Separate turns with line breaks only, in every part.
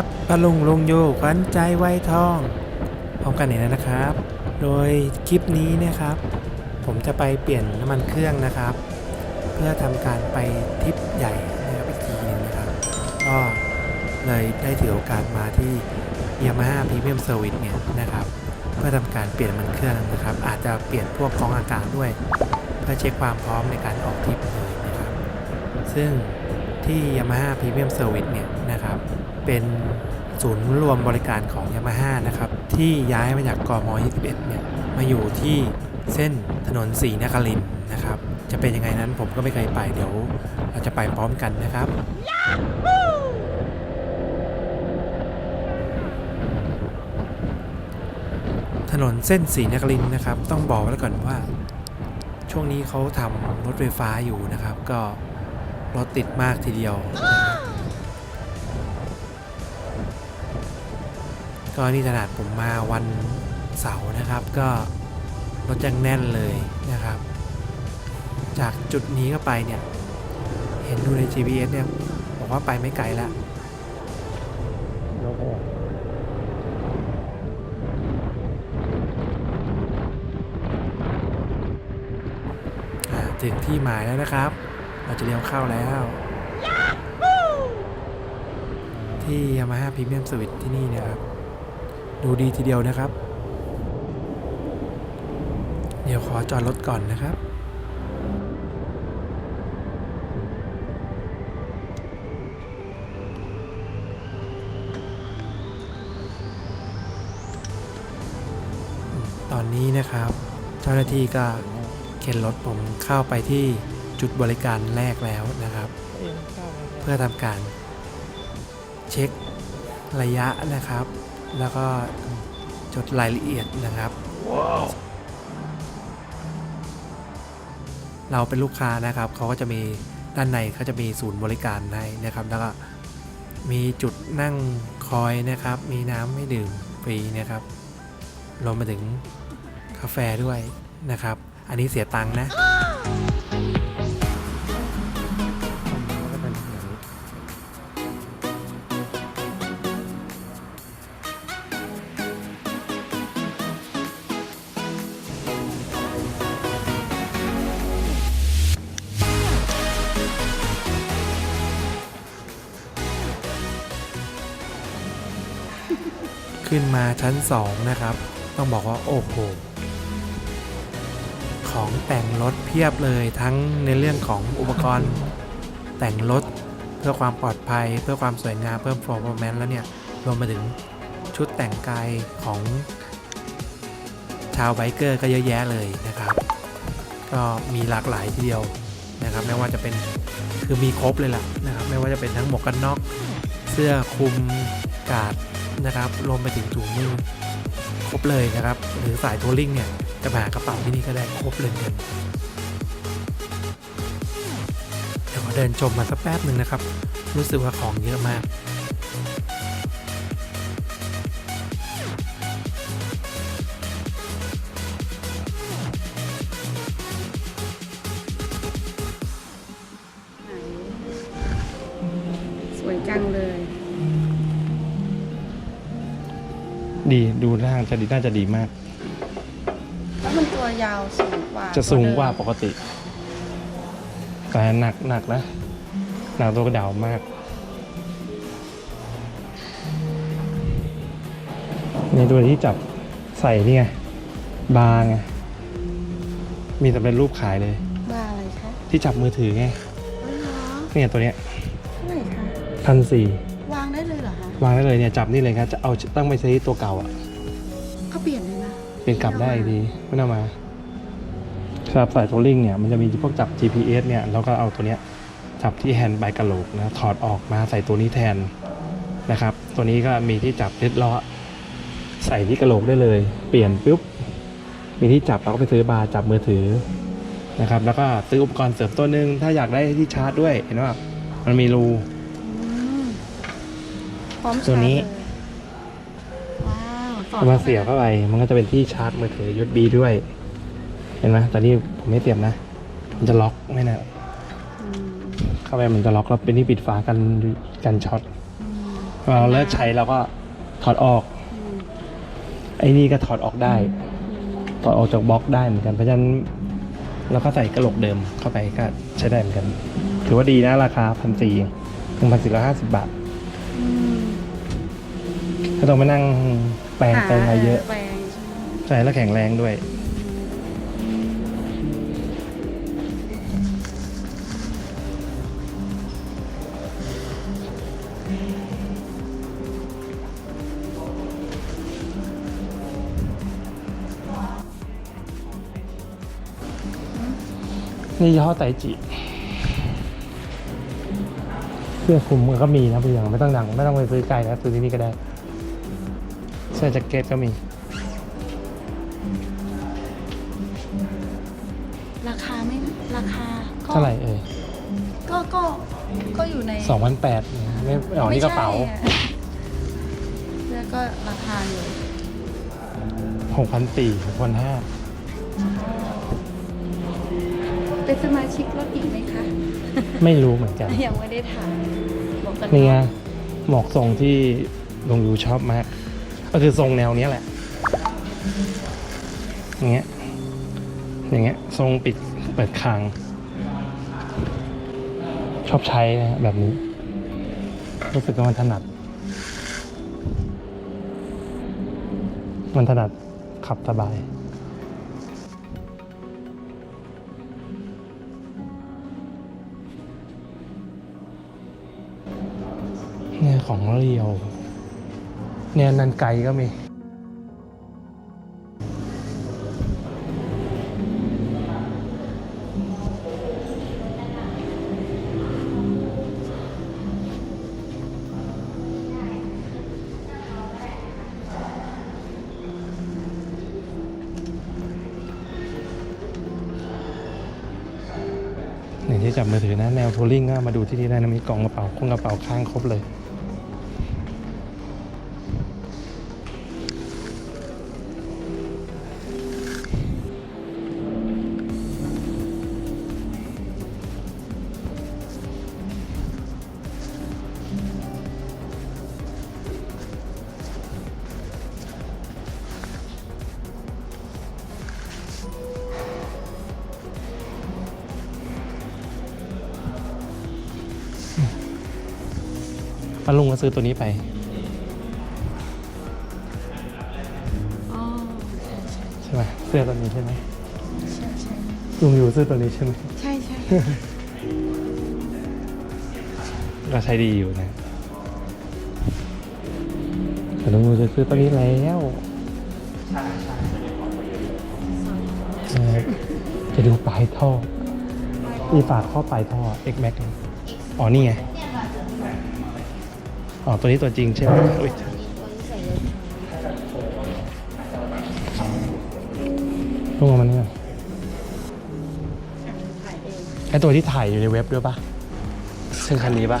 ครับปะลุงลุงโยขวัญใจไวทองพร้อมกันเนี่ยนะครับ โดยคลิปนี้นะครับ ผมจะไปเปลี่ยนน้ำมันเครื่องนะครับ เพื่อทำการไปทริปใหญ่นะครับอีกทีหนึงนะครับก็เลยได้ถือโอกาสมาที่ Yamaha Premium Service เนี่ยนะครับ เพื่อทำการเปลี่ยนน้ำมันเครื่องนะครับ อาจจะเปลี่ยนพวกกองอากาศด้วย เพื่อเช็คความพร้อมในการออกทริปเลยนะครับ ซึ่งที่ Yamaha Premium Service เนี่ยนะครับ เป็นศูนย์รวมบริการของ Yamaha นะครับที่ย้ายมาจากกม 21 เนี่ยมาอยู่ที่เส้นถนนสีนครินทร์นะครับจะเป็นยังไงนั้นผมก็ไม่เคยไปเดี๋ยว เราจะไปพร้อมกันนะครับ ถนนเส้นสีนครินทร์นะครับ ต้องบอกไว้แล้วก่อนว่า ช่วงนี้เขาทำรถไฟฟ้าอยู่นะครับ ก็รถติดมากทีเดียว ก็นี่ขนาดผมมาวันเสาร์นะครับ ก็รถยังแน่นเลยนะครับ จากจุดนี้ก็ไปเนี่ย เห็นดูใน GPS เนี่ยบอกว่าไปไม่ไกลละอ่าถึงที่หมายแล้วนะครับ เราจะเลี้ยวเข้าแล้ว ที่ Yamaha Premium Service ที่นี่นะครับ ดูดีทีเดียวนะครับ เดี๋ยวขอจอดรถก่อนนะครับตอนนี้นะครับ เจ้าหน้าที่ก็เข็นรถผมเข้าไปที่จุดบริการแรกแล้วนะครับ เพื่อทำการเช็คระยะนะครับ แล้วก็จดรายละเอียดนะครับเราเป็นลูกค้านะครับเขาก็จะมีด้านในเขาจะมีศูนย์บริการให้นะครับ แล้วก็มีจุดนั่งคอยนะครับ มีน้ำให้ดื่มฟรีนะครับรวมไปถึงกาแฟด้วยนะครับ อันนี้เสียตังค์นะ ขึ้นมาชั้น 2 นะครับ ต้องบอกว่าโอ้โห ของแต่งรถเพียบเลยทั้งในเรื่องของอุปกรณ์แต่งรถเพื่อความปลอดภัย เพื่อความสวยงามเพิ่ม performance แล้วเนี่ย รวมมาถึงชุดแต่งกายของชาวไบเกอร์ก็เยอะแยะเลยนะครับ ก็มีหลากหลายทีเดียวนะครับ ไม่ว่าจะเป็นคือมีครบเลยล่ะนะครับ ไม่ว่าจะเป็นทั้งหมวกกันน็อก เสื้อคลุมกาด นะครับรวมไปถึงถุงมือครบเลยนะครับ หรือสายทัวริงเนี่ยจะหากระเป๋าที่นี่ก็ได้ครบเลยเงินเดี๋ยวเดินชมมาสักแป๊บหนึ่งนะครับ รู้สึกว่าของเยอะมาก
สวยจังเลย
ดีดูร่างจะดีน่าจะดีมาก
แล้วมันตัวยาวสูงกว่า
จะสูงกว่า
ตั
ปกติ แต่หนักหนักนะหนักตัวกระเดามาก ในตัวที่จับใส่นี่ไงบาร์ไงมีสำเร็จรูปขายเลย
บ้าอะไรคะ
ที่จับมือถือไง
อ๋อเหรอ
เนี่ยตัวเนี้ย
เท่าไหร่คะ
พันสี่
วางได้เลยเหรอคะ
วางได้เลยเนี่ยจับนี่เลยครับจะเอาตั้งไปใช้ตัวเก่าอะ
ก็เปลี่ยนเลยนะ
เป็นกลับได้อีกทีไม่น่ามาสำหรับสายโทรลิงเนี่ยมันจะมีพวกจับ GPS เนี่ยแล้วก็เอาตัวเนี้ยจับที่แฮนด์ไบกระโหลกนะถอดออกมาใส่ตัวนี้แทนนะครับ ตัวนี้ก็มีที่จับเล็ดล้อใส่ที่กระโหลกได้เลย เปลี่ยนปุ๊บมีที่จับเราก็ไปซื้อบาร์จับมือถือนะครับ แล้วก็ซื้ออุปกรณ์เสริมตัวหนึ่งถ้าอยากได้ที่ชาร์จด้วยเห็นว่ามันมีรู
อืม พร้อม
ตัวนี้
ชาร์จเลยว้าวสอด
เอามาเสียบเข้าไป มันก็จะเป็นที่ชาร์จมือถือ USB ด้วย เห็นไหมแต่นี่ผมไม่เสียบนะ มันจะล็อกไม่นะ
อืม
เข้าไปมันจะล็อกแล้วเป็นที่ปิดฝากันกันช็อต
อืม
เราเลิกใช้เราก็ถอดออก
อืม
ไอ้นี่ก็ถอดออกได้
อืม
ถอดออกจากบล็อกได้เหมือนกัน เพราะฉะนั้นเราก็ใส่กระโหลกเดิมเข้าไปก็ใช้ได้เหมือนกัน ถือว่าดีนะราคาพันสี่หนึ่งพันสี่ร้อยห้าสิบบาท
อืม
ไม่ต้องมานั่งแปลงเติมอะไรเยอะ
แปลงใช่ไหม
ใช่แล้วแข็งแรงด้วย นี่ยี่ห้อไตจิ เสื้อคลุมมันก็มีนะพี่ยังไม่ต้องดัง ไม่ต้องไปซื้อไกลนะซื้อที่นี่ก็ได้ เสื้อแจ็คเก็ตก็มี
ราคาไม่ราคาก็
เท่าไหร่เอ่ย
ก็ก็ก็อยู่ใน
สองพันแปดไม่อ๋อนี่กระเป๋า
ไม่ใช่อะแล้วก็ราคาอยู่
หกพันสี่หกพันห้า
เป็นสมาชิกรถอีกไหมคะ
ไม่รู้เหมือนกัน
ยังไม่ได้ถามบอกกัน
นี่ไงหมอกทรงที่ลงยูชอบมาก ก็คือทรงแนวนี้แหละ อย่างเงี้ย อย่างเงี้ยทรงปิดเปิดคาง ชอบใช้นะแบบนี้ รู้สึกว่ามันถนัด มันถนัดขับสบายเนี่ยของเรียว เนี่ยนันไก่ก็มีอย่งที่จับมือถือนะ แนวทัวริงก็มาดูที่นี่ได้นะมีกล่องกระเป๋าคงกระเป๋าข้างครบเลย ป้าลุงก็ซื้อตัวนี้ไป
อ๋อ
ใช่ไหมเสื้อตัวนี้ใช่ไหม
ใช่ใช่
ลุงอยู่ซื้อตัวนี้ใช่ไหม
ใช่ใช่
ก็ใช้ดีอยู่นะแต่ลุงอยู่จะซื้อตัวนี้แล้วใช่จะดูปลายท่อมีฝาข้อปลายท่อ X Max อ๋อนี่ไง อ๋อ ตัวนี้ตัวจริงใช่ไหมอุ๊ยลุงเอามันนี่ก่อนไอตัวที่ถ่ายอยู่ในเว็บด้วยปะซึ่งคันนี้ปะ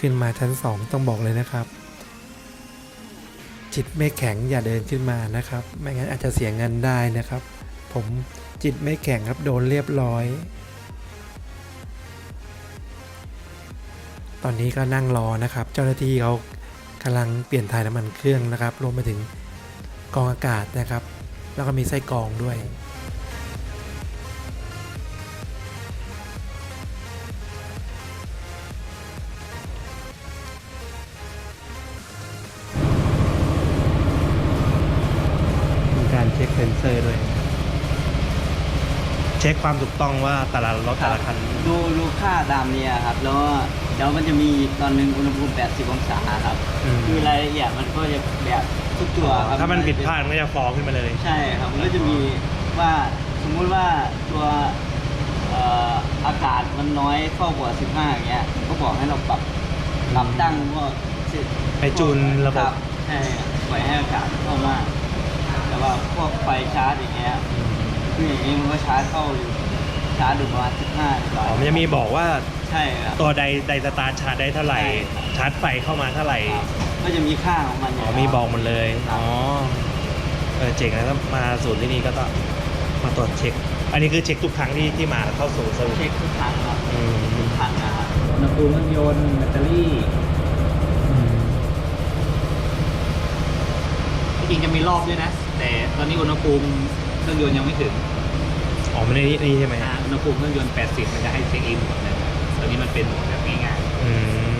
ขึ้นมาชั้นสองต้องบอกเลยนะครับ จิตไม่แข็งอย่าเดินขึ้นมานะครับ ไม่งั้นอาจจะเสียเงินได้นะครับ ผมจิตไม่แข็งครับโดนเรียบร้อย ตอนนี้ก็นั่งรอนะครับ เจ้าหน้าที่เขากำลังเปลี่ยนถ่ายน้ำมันเครื่องนะครับรวมไปถึงกองอากาศนะครับ แล้วก็มีไส้กรองด้วย
เช็คความถูกต้องว่าแต่ละรถแต่ละคัน
ดูดูค่าตามเนี้ครับ แล้วก็เดี๋ยวมันจะมีอีกตอนหนึ่งอุณหภูมิ 80 องศาครับ
อืม
คือรายละเอียดมันก็จะแบบทุกตัวครับ
ถ้ามันผิดพลาดมันก็จะฟ้องขึ้นมาเลย
ใช่ครับมันก็จะมีว่าสมมุติว่าตัวเอ่ออากาศมันน้อยเข้ากว่า 15 อย่างเงี้ยก็บอกให้เราปรับปรับตั้งพวก
ให้จูนระบบ
คใช่ปล่อยให้อากาศเข้ามากแต่ ว่าพวกไฟชาร์จอย่างเงี้ยคืออย่างนี้มันก็ชาร์จเข้าอยู่ชาร์จอยู่ประมาณ15ดีกว่า
อ๋อมันจะมีบอกว่า
ใช่ครับ
ตัวใดใดสตาร์ทชาร์จได้เท่าไหร่
ใช่ครับ
ชาร์จไฟเข้ามาเท่าไหร่
ก็จะมีค่าของมันยู่
อ๋อ
แล้ว
มีบอกหมดเลย
ครับ
อ๋อ เออ เจ๋งนะถ้ามาศูนย์ที่นี่ก็ต้องมาตรวจเช็ค อันนี้คือเช็คทุกครั้งที่ที่มาเข้าสู่เซอร์วิส
เช็คทุกครั้งครับ
อืม
ทุกครั้งนะครับ
อุณหภูมิเครื่องยนต์แบตเตอรี่จริงๆจะมีรอบด้วยนะ แต่ตอนนี้อุณหภูมิเครื่องยนต์ยังไม่ถึง
อ๋อไม่ได้นี่นี่ใช่ไหม
อ่าอุณหภูมิเครื่องยนต์ 80 มันจะให้เช็คอินหมดเลยตอนนี้มันเป็นแบบง่าย
อืม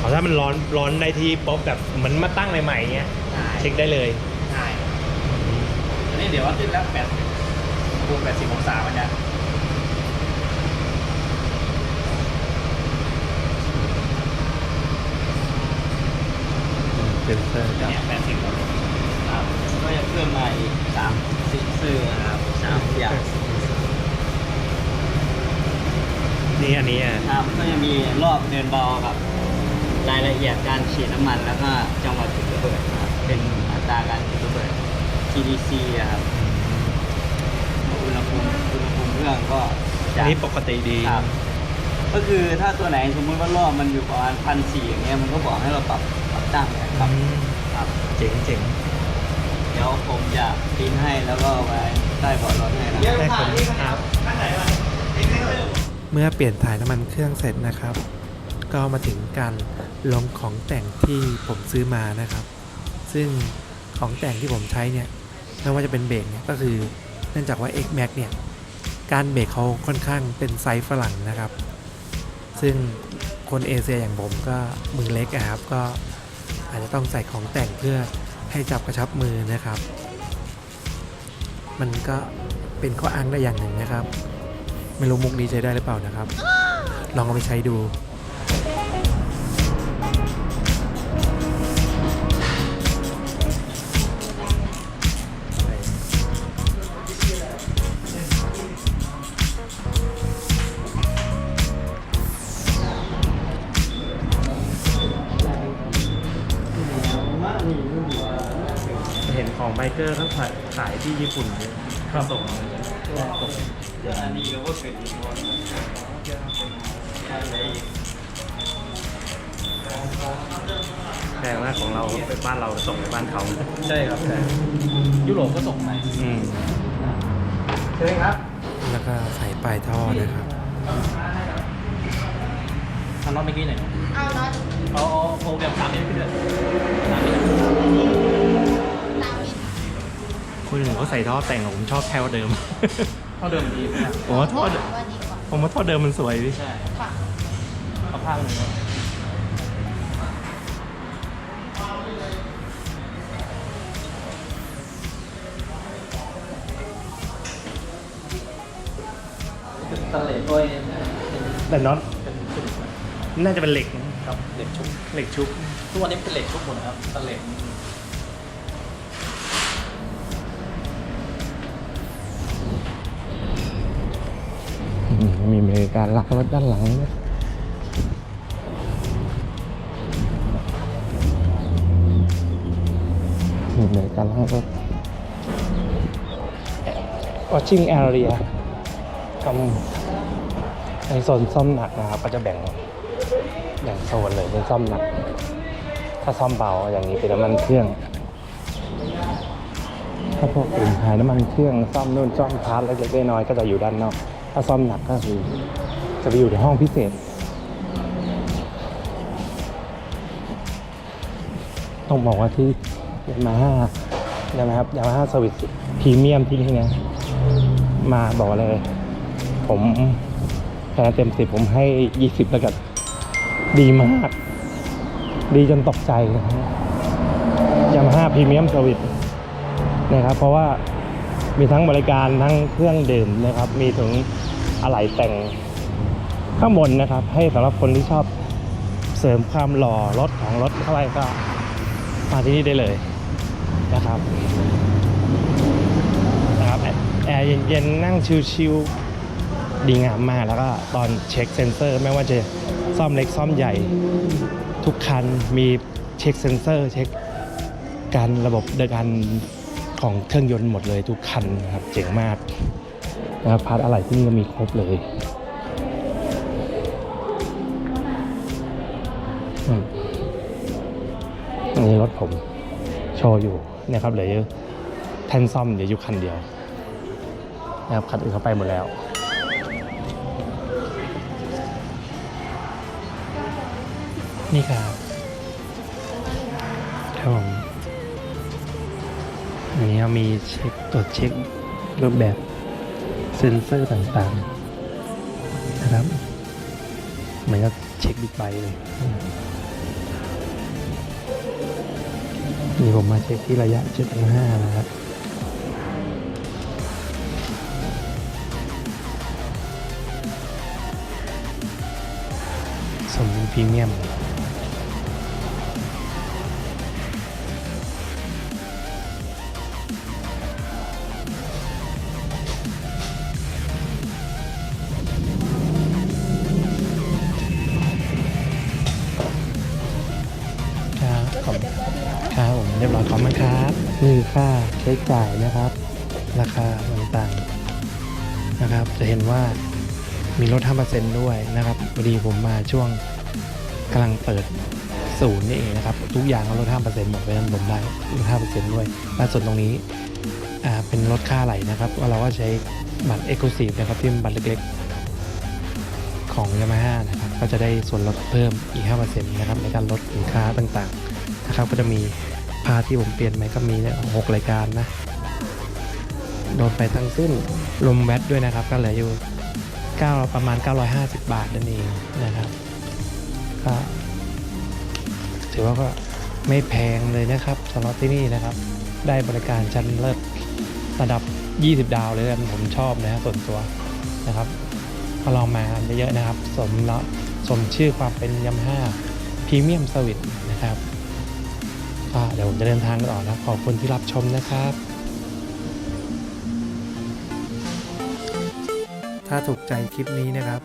อ๋อถ้ามันร้อนร้อนได้ที่ป๊อปแบบเหมือนมาตั้งใหม่ๆเงี้ย
ๆใช่
เช็คได้เลย
ใช่ตอนนี้เดี๋ยวว่าขึ้นแล้ว80อุณหภูมิ80องศามันจะ
เซนเซอร์ครับ
เนี่ย80แล้ว
ครับ ก็จะเพิ่มมาอีกสามเซ็นเซอร์นะครับสามอย่าง
นี่อันนี้อะ
ครับก็จะมีรอบเดินเบาครับ รายละเอียดการฉีดน้ำมันแล้วก็จังหวะจุดระเบิดนะครับเป็นอัตราการจุดระเบิด TDC อะครับอุณหภูมิอุณหภูมิเครื่องก็
อั
จะ
นนี้ปกติดี
ครับ ก็คือถ้าตัวไหนสมมติว่ารอบมันอยู่ประมาณพันสี่อย่างเงี้ยมันก็บอกให้เราปรับปรับตั้งเนี่ยครับ
อืม
ครับ
เจ๋งเจ๋ง
เดี๋ยวผมจะปริ้นให้แล้วก็ไว้ใต้เบาะรถให้นะ
ได้คนครับ
เมื่อเปลี่ยนถ่ายน้ำมันเครื่องเสร็จนะครับ ก็มาถึงการลงของแต่งที่ผมซื้อมานะครับ ซึ่งของแต่งที่ผมใช้เนี่ยไม่ว่าจะเป็นเบรกเนี่ยก็คือเนื่องจากว่า X Max เนี่ยการเบรกเขาค่อนข้างเป็นไซส์ฝรั่งนะครับ ซึ่งคนเอเชียอย่างผมก็มือเล็กอะครับก็อาจจะต้องใส่ของแต่งเพื่อ ให้จับกระชับมือนะครับ มันก็เป็นข้ออ้างได้อย่างหนึ่งนะครับ ไม่รู้มุกนี้ใช้ได้หรือเปล่านะครับ ลองเอาไปใช้ดู
ที่ญี่ปุ่นเนี่ยครับส่ง
อันนี้ก็ว่าเป็นอีกคนอะไรอีก
แพงมากของเราเป็นบ้านเราส่งไปบ้านเขา
ใช่ครับใช่ยุโรปก็ส่งไป
อืม
ใช่ไหมครับ
แล้วก็ใส่ปลายท่อนะครับ
ทำน็อตเมื่อกี้หน่อยเอาน็อตเอาเอาแบบสามเมตรขึ้นเลยสามเมตร
คนอื่นเขาใส่ท่อแต่งอะผมชอบแค่ว่าเดิม
เท่าเดิมดีไหมครับ
ผมว่าท่อเดิมผมว่าท่อเดิมมันสวยดิ
ใช่เอาผ้ามันเลยสเลดด้วย
แต่น็อต
เป็นชุด
น่าจะเป็นเหล็ก
ครับเหล็กชุบ
เหล็กชุบ
ทุกวันนี้เป็นเหล็กชุบหมดนะครับสเล
มีมีการลักรถด้านหลังนะมีมีการลักรถ watching area ทำในโซนซ่อมหนักนะครับ ก็จะแบ่งแบ่งโซนเลยเป็นซ่อมหนัก ถ้าซ่อมเบาอย่างนี้เป็นน้ำมันเครื่อง ถ้าพวกอื่นขายน้ำมันเครื่องซ่อมนู่นซ่อมพาร์ทเล็กๆน้อยๆก็จะอยู่ด้านนอก ถ้าซ่อมหนักก็คือจะไปอยู่ในห้องพิเศษ ต้องบอกว่าที่ยามาฮ่ายามาฮ่ายามาฮ่าสวิตพรีเมียมที่นี่นะมาบอกเลย ผมคะแนนเต็มสิบผมให้ยี่สิบแล้วกันดีมาก ดีจนตกใจนะฮะยามาฮ่าพรีเมียมสวิตนะครับเพราะว่า มีทั้งบริการทั้งเครื่องดื่มนะครับ มีถึงอะไหล่แต่งข้างบนนะครับ ให้สำหรับคนที่ชอบเสริมความหล่อรถของรถเข้าไปก็มาที่นี่ได้เลยนะครับนะครับแอร์เย็นๆนั่งชิลๆดีงามมากแล้วก็ตอนเช็คเซ็นเซอร์ ไม่ว่าจะซ่อมเล็กซ่อมใหญ่ทุกคันมีเช็คเซ็นเซอร์ เช็คการระบบเดการ ของเครื่องยนต์หมดเลยทุกคันนะครับเจ๋งมากนะครับพาร์ทอะไรที่นี่ก็มีครบเลยอันนี้รถผมโชว์อยู่เนะครับเหลือแท่นซ่อมเดี๋ยวอยู่คันเดียวนะครับคันอื่นเขาไปหมดแล้วนี่ครับครับผม นนี้เรามีเช็คตรวจเช็ครูปแบบเซ็นเซอร์ต่างๆนะครับเหมือนกับเช็คบิ๊กไบเลยนี่ผมมาเช็คที่ระยะ 7.5 นะครับสมพรีเมียมับนี่ค่าใช้จ่ายนะครับ ราคาต่างๆนะครับ จะเห็นว่ามีลด 5%ด้วยนะครับพอดีผมมาช่วงกำลังเปิดศูนย์นี่เองนะครับ ทุกอย่างก็ลด 5%หมดไปนั้นผมได้ลด 5%ด้วยและส่วนตรงนี้เป็นลดค่าไหลนะครับว่าเราก็ใช้บัตร Exclusive นะครับที่เป็นบัตรเล็กๆ ของ Yamaha นะครับ ก็จะได้ส่วนลดเพิ่มอีก 5%นะครับในการลดสินค้าต่างๆ นะครับ ก็จะมี พาที่ผมเปลี่ยนใหม่ก็มีเนี่ยหกรายการนะ โดนไปทั้งสิ้นรวมแวตด้วยนะครับ ก็เหลืออยู่ 9 ประมาณ 950 บาทนั่นเองนะครับ ก็ถือว่าก็ไม่แพงเลยนะครับสำหรับที่นี่นะครับ ได้บริการชั้นเลิศระดับ 20 ดาวเลยกันผมชอบนะส่วนตัวนะครับก็ลองมาเยอะๆนะครับ สมล้วสมชื่อความเป็นย a มห้าพรีเมียมสวิตนะครับ เดี๋ยวผมจะเดินทางต่อนะขอบคุณที่รับชมนะครับ
ถ้าถูกใจคลิปนี้นะครับ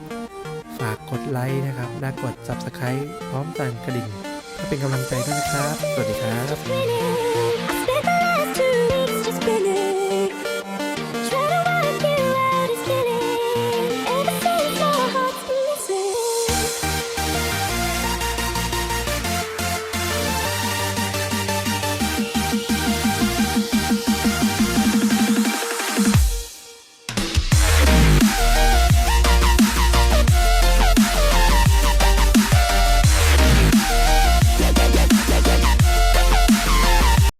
ฝากกดไลค์นะครับและกด Subscribe พร้อมสั่นกระดิ่งเพื่อเป็นกำลังใจด้วยนะครับ สวัสดีครับ